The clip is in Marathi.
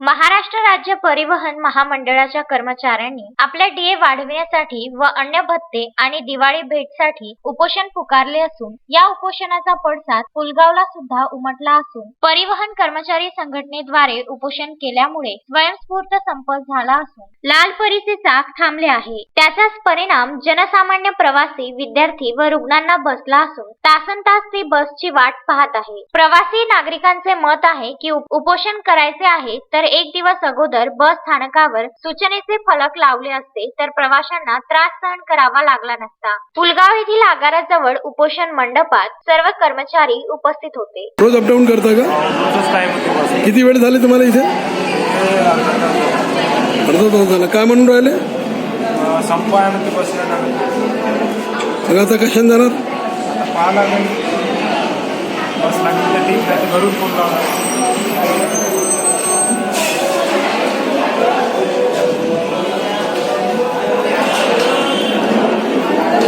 महाराष्ट्र राज्य परिवहन महामंडळाच्या कर्मचाऱ्यांनी आपल्या डीए वाढविण्यासाठी व अन्य भत्ते आणि दिवाळी भेटसाठी उपोषण पुकारले असून या उपोषणाचा पडसाद पुलगावला सुद्धा उमटला असून परिवहन कर्मचारी संघटनेद्वारे उपोषण केल्यामुळे स्वयंस्फूर्त संप झाला असून लाल परीचे चाक थांबले आहे. त्याचाच परिणाम जनसामान्य प्रवासी विद्यार्थी व रुग्णांना बसला असून तासन तास ती बसची वाट पाहत आहे. प्रवासी नागरिकांचे मत आहे की उपोषण करायचे आहे तर एक दिवस अगोदर बस स्थानकावर सूचनेचे फलक लावले असते तर प्रवाशांना त्रास सहन करावा लागला नसता. पुलगाव येथील आगाराजवळ उपोषण मंडपात सर्व कर्मचारी उपस्थित होते. रोज अपडाऊन करता का? किती वेळ झाले तुम्हाला इथे? अर्धा तास झाला. काय म्हणून राहिले? संप मग आता कशाने जाणार? पाहा लागेल. बस लागली तर ठीक नाही तर घरून फोन लावणार